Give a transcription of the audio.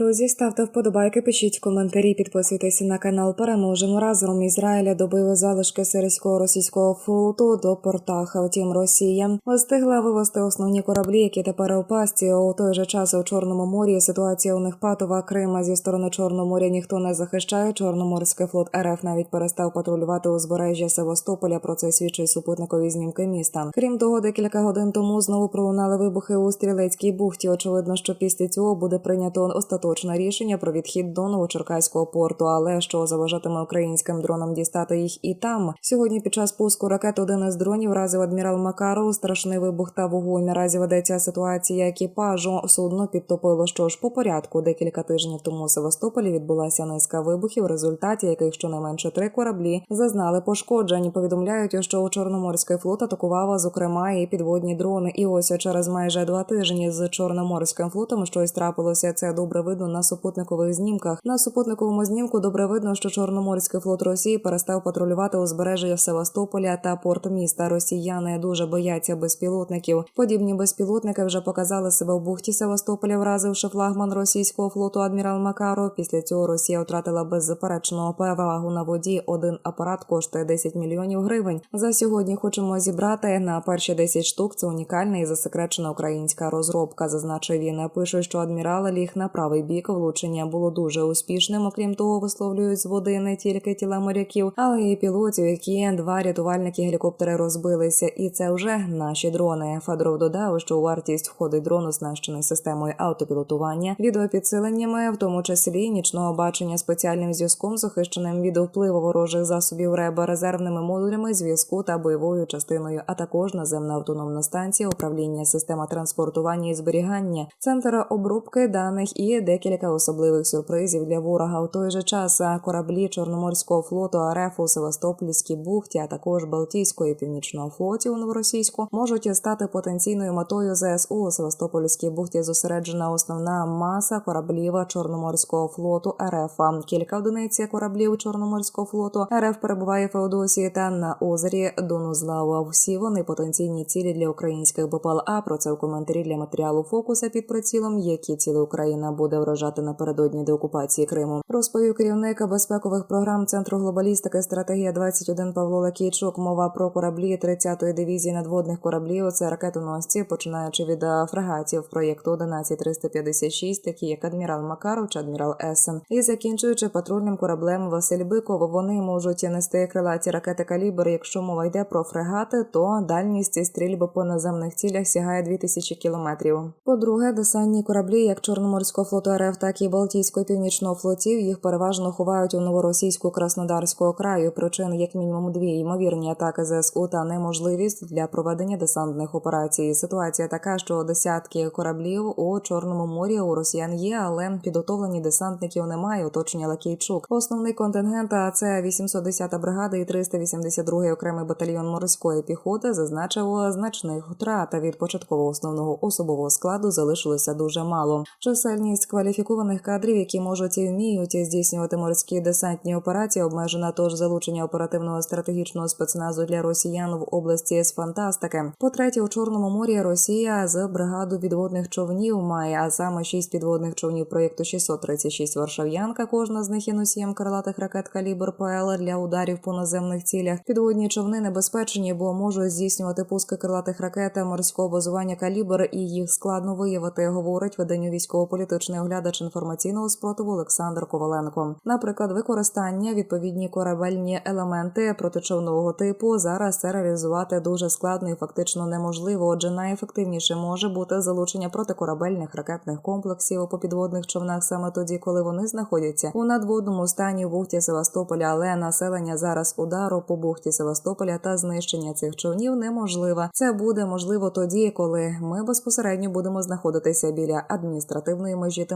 Друзі, ставте вподобайки, пишіть коментарі, підписуйтесь на канал. Переможемо разом. Ізраїля добили залишки сирійського російського флоту до портаха. Втім, Росія встигла вивести основні кораблі, які тепер у пасті. У той же час у Чорному морі ситуація у них патова. Крима зі сторони Чорного моря ніхто не захищає. Чорноморський флот РФ навіть перестав патрулювати узбережжя Севастополя. Про це свідчить супутникові знімки міста. Крім того, декілька годин тому знову пролунали вибухи у стрілецькій бухті. Очевидно, що після цього буде прийнято остаточне рішення про відхід до Новочеркаського порту, але що заважатиме українським дронам дістати їх і там. Сьогодні під час пуску ракет один із дронів разив адмірал Макаров. Страшний вибух та вогонь. Наразі ведеться ситуація екіпажу. Судно підтопило. Що ж по порядку. Декілька тижнів тому у Севастополі відбулася низка вибухів, в результаті яких щонайменше три кораблі зазнали пошкоджень. Повідомляють, що у Чорноморський флот атакував, зокрема, і підводні дрони. І ось через майже два тижні з Чорноморським флотом щось трапилося. Це добре видно на супутникових знімках. На супутниковому знімку добре видно, що Чорноморський флот Росії перестав патрулювати узбережжя Севастополя та порт міста. Росіяни дуже бояться безпілотників. Подібні безпілотники вже показали себе в бухті Севастополя, вразивши флагман російського флоту адмірал Макаров. Після цього Росія втратила беззаперечну перевагу на воді. Один апарат коштує 10 мільйонів гривень. За сьогодні хочемо зібрати на перші 10 штук. Це унікальна і засекречена українська розробка. Зазначив він. Пише, що адмірал ліг на правий бік. Влучення було дуже успішним. Окрім того, висловлюють з води не тільки тіла моряків, але й пілотів, які два рятувальники гелікоптери розбилися. І це вже наші дрони. Федоров додав, що у вартість входить дрон, оснащений системою автопілотування, відеопідсиленнями, в тому числі нічного бачення спеціальним зв'язком, захищеним від впливу ворожих засобів РЕБ, резервними модулями зв'язку та бойовою частиною, а також наземна автономна станція управління система транспортування і зберігання, центр обробки даних і декілька особливих сюрпризів для ворога. У той же час кораблі Чорноморського флоту РФ у Севастопольській бухті, а також Балтійської Північного флотів у новоросійську можуть стати потенційною метою ЗСУ у Севастопольській бухті. Зосереджена основна маса кораблів Чорноморського флоту РФ. Кілька одиниць кораблів Чорноморського флоту РФ перебуває в Феодосії та на озері Донузлава. Всі вони потенційні цілі для українських БПЛА. Про це в коментарі для матеріалу фокуса під прицілом, які цілі Україна буде вражати напередодні деокупації Криму. Розповів керівник безпекових програм центру глобалістики стратегія 21 Павло Лакійчук. Мова про кораблі 30-ї дивізії надводних кораблів. Це ракетоносці, починаючи від е, фрегатів проєкту 11356, такі як адмірал Макаров чи адмірал Есен, і закінчуючи патрульним кораблем Василь Биков. Вони можуть нести крилаті ракети калібр. Якщо мова йде про фрегати, то дальність стрільби по наземних цілях сягає 2000 кілометрів. По-друге, десантні кораблі, як Чорноморського флоту РФ, так і Балтійського північного флотів, їх переважно ховають у новоросійську краснодарського краю. Причин як мінімум дві ймовірні атаки ЗСУ та неможливість для проведення десантних операцій. Ситуація така, що десятки кораблів у Чорному морі у росіян є, але підготовлені десантників немає. Оточення Лакійчук. Основний контингент а це 810-та бригада і 382-й окремий батальйон морської піхоти зазначив значних втрат. Від початкового основного особового складу залишилося дуже мало. Чисельність кваліфікованих кадрів, які можуть і вміють здійснювати морські десантні операції, обмежена. Тож залучення оперативного стратегічного спецназу для росіян в області з фантастики. По третє, у чорному морі Росія з бригаду підводних човнів має, а саме шість підводних човнів проєкту 636 Варшав'янка. Кожна з них є носієм крилатих ракет калібр ПЛ для ударів по наземних цілях. Підводні човни небезпечні, бо можуть здійснювати пуски крилатих ракет морського базування калібр, і їх складно виявити. Говорить виданню військово-політичний оглядач інформаційного спротиву Олександр Коваленко. Наприклад, використання відповідні корабельні елементи протичовнового типу зараз це реалізувати дуже складно і фактично неможливо. Отже, найефективніше може бути залучення протикорабельних ракетних комплексів по підводних човнах саме тоді, коли вони знаходяться у надводному стані в бухті Севастополя, але населення зараз удару по бухті Севастополя та знищення цих човнів неможливо. Це буде можливо тоді, коли ми безпосередньо будемо знаходитися біля адміністративної межі